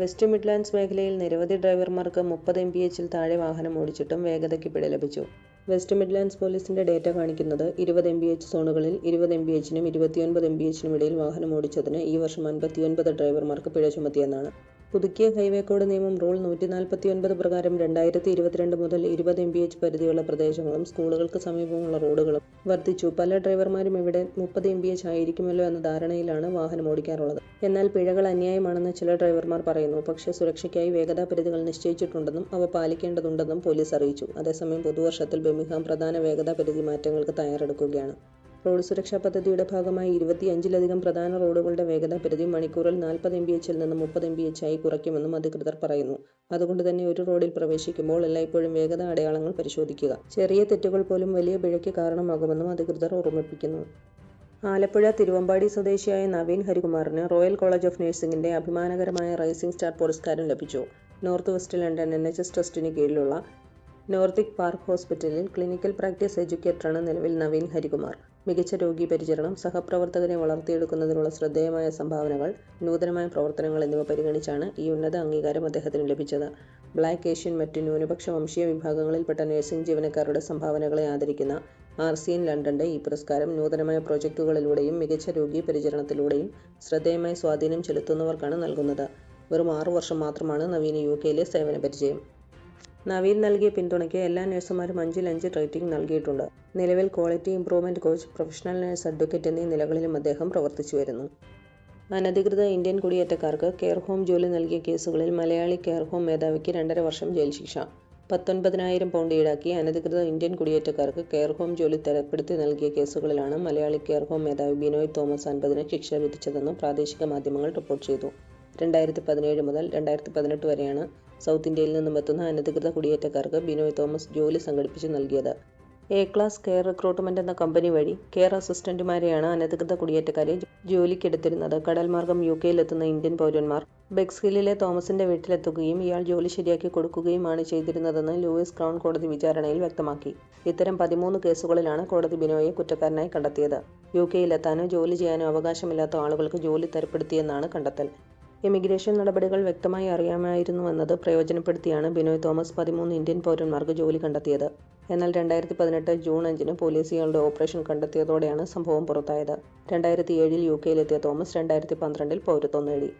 West Midlands മേഖലയിൽ നിരവധി ഡ്രൈവർമാർക്ക് മുപ്പത് എം പി എച്ചിൽ താഴെ വാഹനം ഓടിച്ചിട്ടും വേഗതയ്ക്ക് പിഴ ലഭിച്ചു. വെസ്റ്റ് മിഡ്ലാൻഡ്സ് പോലീസിന്റെ ഡേറ്റ കാണിക്കുന്നത് ഇരുപത് എം ബി എച്ച് സോണുകളിൽ ഇരുപത് എം ബി എച്ചിനും ഇരുപത്തിയൊൻപത് എം ബി എച്ചിനും ഇടയിൽ വാഹനം ഓടിച്ചതിന് ഈ വർഷം അൻപത്തിയൊൻപത് ഡ്രൈവർമാർക്ക് പിഴ ചുമത്തിയെന്നാണ്. പുതുക്കിയ ഹൈവേ കോഡ് നിയമം റൂൾ നൂറ്റി നാൽപ്പത്തി ഒൻപത് പ്രകാരം രണ്ടായിരത്തി ഇരുപത്തിരണ്ട് മുതൽ ഇരുപത് എം ബി എച്ച് പരിധിയുള്ള പ്രദേശങ്ങളും സ്കൂളുകൾക്ക് സമീപമുള്ള റോഡുകളും വർദ്ധിച്ചു. പല ഡ്രൈവർമാരും ഇവിടെ മുപ്പത് എം ബി എച്ച് ആയിരിക്കുമല്ലോ എന്ന ധാരണയിലാണ് വാഹനം ഓടിക്കാറുള്ളത്. എന്നാൽ പിഴകൾ അന്യായമാണെന്ന് ചില ഡ്രൈവർമാർ പറയുന്നു. പക്ഷേ സുരക്ഷയ്ക്കായി വേഗതാ പരിധികൾ നിശ്ചയിച്ചിട്ടുണ്ടെന്നും അവ പാലിക്കേണ്ടതുണ്ടെന്നും പോലീസ് അറിയിച്ചു. അതേസമയം പുതുവർഷത്തിൽ ബെമിഹാം പ്രധാന വേഗതാ പരിധി മാറ്റങ്ങൾക്ക് തയ്യാറെടുക്കുകയാണ്. റോഡ് സുരക്ഷാ പദ്ധതിയുടെ ഭാഗമായി ഇരുപത്തിയഞ്ചിലധികം പ്രധാന റോഡുകളുടെ വേഗത പരിധി മണിക്കൂറിൽ നാൽപ്പത് എം ബി എച്ചിൽ നിന്ന് മുപ്പത് എം ബി എച്ച് ആയി കുറയ്ക്കുമെന്നും അധികൃതർ പറയുന്നു. അതുകൊണ്ട് തന്നെ ഒരു റോഡിൽ പ്രവേശിക്കുമ്പോൾ എല്ലായ്പ്പോഴും വേഗത അടയാളങ്ങൾ പരിശോധിക്കുക. ചെറിയ തെറ്റുകൾ പോലും വലിയ പിഴയ്ക്ക് കാരണമാകുമെന്നും അധികൃതർ ഓർമ്മിപ്പിക്കുന്നു. ആലപ്പുഴ തിരുവമ്പാടി സ്വദേശിയായ നവീൻ ഹരികുമാറിന് റോയൽ കോളേജ് ഓഫ് നഴ്സിംഗിന്റെ അഭിമാനകരമായ റൈസിംഗ് സ്റ്റാർ പുരസ്കാരം ലഭിച്ചു. North West London N H S ട്രസ്റ്റിന് കീഴിലുള്ള നോർത്തിക് പാർക്ക് ഹോസ്പിറ്റലിൽ ക്ലിനിക്കൽ പ്രാക്ടീസ് എഡ്യൂക്കേറ്ററാണ് നിലവിൽ നവീൻ ഹരികുമാർ. മികച്ച രോഗി പരിചരണം സഹപ്രവർത്തകരെ വളർത്തിയെടുക്കുന്നതിനുള്ള ശ്രദ്ധേയമായ സംഭാവനകൾ നൂതനമായ പ്രവർത്തനങ്ങൾ എന്നിവ പരിഗണിച്ചാണ് ഈ ഉന്നത അംഗീകാരം അദ്ദേഹത്തിന് ലഭിച്ചത്. ബ്ലാക്ക് ഏഷ്യൻ മറ്റ് ന്യൂനപക്ഷ വംശീയ വിഭാഗങ്ങളിൽപ്പെട്ട നഴ്സിംഗ് ജീവനക്കാരുടെ സംഭാവനകളെ ആദരിക്കുന്ന ആർ സി എൻ ലണ്ടന്റെ ഈ പുരസ്കാരം നൂതനമായ പ്രോജക്റ്റുകളിലൂടെയും മികച്ച രോഗി പരിചരണത്തിലൂടെയും ശ്രദ്ധേയമായ സ്വാധീനം ചെലുത്തുന്നവർക്കാണ് നൽകുന്നത്. വെറും ആറു വർഷം മാത്രമാണ് നവീന് യു കെയിലെ സേവന പരിചയം. നവീൻ നൽകിയ പിന്തുണയ്ക്ക് എല്ലാ നഴ്സുമാരും അഞ്ചിൽ അഞ്ച് റേറ്റിംഗ് നൽകിയിട്ടുണ്ട്. നിലവിൽ quality improvement coach professional nurse advocate എന്നീ നിലകളിലും അദ്ദേഹം പ്രവർത്തിച്ചു വരുന്നു. അനധികൃത ഇന്ത്യൻ കുടിയേറ്റക്കാർക്ക് കെയർ ഹോം ജോലി നൽകിയ കേസുകളിൽ മലയാളി കെയർ ഹോം മേധാവിക്ക് രണ്ടര വർഷം ജയിൽ ശിക്ഷ. പത്തൊൻപതിനായിരം പൗണ്ട് ഈടാക്കി അനധികൃത ഇന്ത്യൻ കുടിയേറ്റക്കാർക്ക് കെയർ ഹോം ജോലി തരപ്പെടുത്തി നൽകിയ കേസുകളിലാണ് മലയാളി കെയർ ഹോം മേധാവി ബിനോയ് തോമസ് അൻപതിന് ശിക്ഷ വിധിച്ചതെന്ന് പ്രാദേശിക മാധ്യമങ്ങൾ റിപ്പോർട്ട് ചെയ്തു. രണ്ടായിരത്തി പതിനേഴ് മുതൽ രണ്ടായിരത്തി പതിനെട്ട് വരെയാണ് സൗത്ത് ഇന്ത്യയിൽ നിന്നും എത്തുന്ന അനധികൃത കുടിയേറ്റക്കാർക്ക് ബിനോയ് തോമസ് ജോലി സംഘടിപ്പിച്ച് നൽകിയത്. എ ക്ലാസ് കെയർ റിക്രൂട്ട്മെന്റ് എന്ന കമ്പനി വഴി കെയർ അസിസ്റ്റന്റുമാരെയാണ് അനധികൃത കുടിയേറ്റക്കാരെ ജോലിക്കെടുത്തിരുന്നത്. കടൽ മാർഗം യു കെയിലെത്തുന്ന ഇന്ത്യൻ പൗരന്മാർ ബെക്സ്ഹില്ലിലെ തോമസിന്റെ വീട്ടിലെത്തുകയും ഇയാൾ ജോലി ശരിയാക്കി കൊടുക്കുകയുമാണ് ചെയ്തിരുന്നതെന്ന് ലൂയിസ് ക്രൗൺ കോടതി വിചാരണയിൽ വ്യക്തമാക്കി. ഇത്തരം പതിമൂന്ന് കേസുകളിലാണ് കോടതി ബിനോയെ കുറ്റക്കാരനായി കണ്ടെത്തിയത്. യു കെയിലെത്താനോ ജോലി ചെയ്യാനോ അവകാശമില്ലാത്ത ആളുകൾക്ക് ജോലി തരപ്പെടുത്തിയെന്നാണ് കണ്ടെത്തൽ. ഇമിഗ്രേഷൻ നടപടികൾ വ്യക്തമായി അറിയാമായിരുന്നുവെന്നത് പ്രയോജനപ്പെടുത്തിയാണ് ബിനോയ് തോമസ് പതിമൂന്ന് ഇന്ത്യൻ പൗരന്മാർക്ക് ജോലി കണ്ടെത്തിയത്. എന്നാൽ രണ്ടായിരത്തി പതിനെട്ട് ജൂൺ അഞ്ചിന് പോലീസ് ഇയാളുടെ ഓപ്പറേഷൻ കണ്ടെത്തിയതോടെയാണ് സംഭവം പുറത്തായത്. രണ്ടായിരത്തി ഏഴിൽ യു കെയിലെത്തിയ തോമസ് രണ്ടായിരത്തി പന്ത്രണ്ടിൽ പൗരത്വം നേടി.